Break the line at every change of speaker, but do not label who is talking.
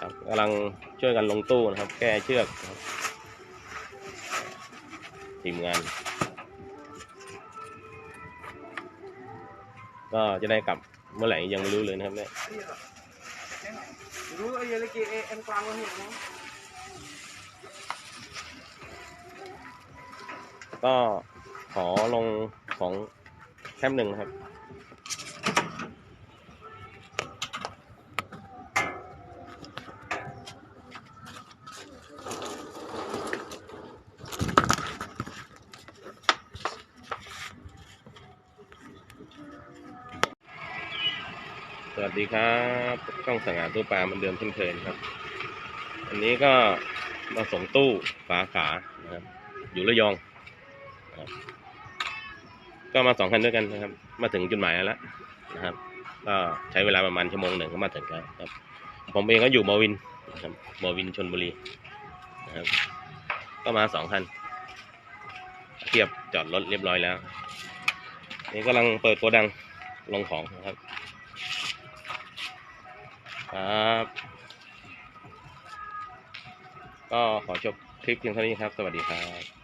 ครับกำลังช่วยกันลงตู้นะครับ แก้เชือกครับทีมงาน ก็จะได้กลับเมื่อไหร่ยังไม่รู้เลยนะครับเนี่ย
รู้ไอ้ยังเอเอ็นกลางวันนี้นะ
ก็ขอลงของแคมป์หนึ่งครับ สวัสดีครับช่องสังหารตู้ปลามันเดิมเช่นเคยนครับ อันนี้ก็มาส่งตู้ฝาขานะครับอยู่ระยองครับก็มาสองคันด้วยกันนะครับ มาถึงจุดหมายแล้วนะครับ ก็ใช้เวลาประมาณชั่วโมงหนึ่งก็มาถึงแล้วครับ ผมเองก็อยู่มอวินนะครับมอวินชนบุรีนะครับ ก็มาสองคันเทียบจอดรถเรียบร้อยแล้วนี่กำลังเปิดโกดังลงของนะครับ ครับ ก็ขอจบคลิปเพียงเท่านี้ครับ สวัสดีครับ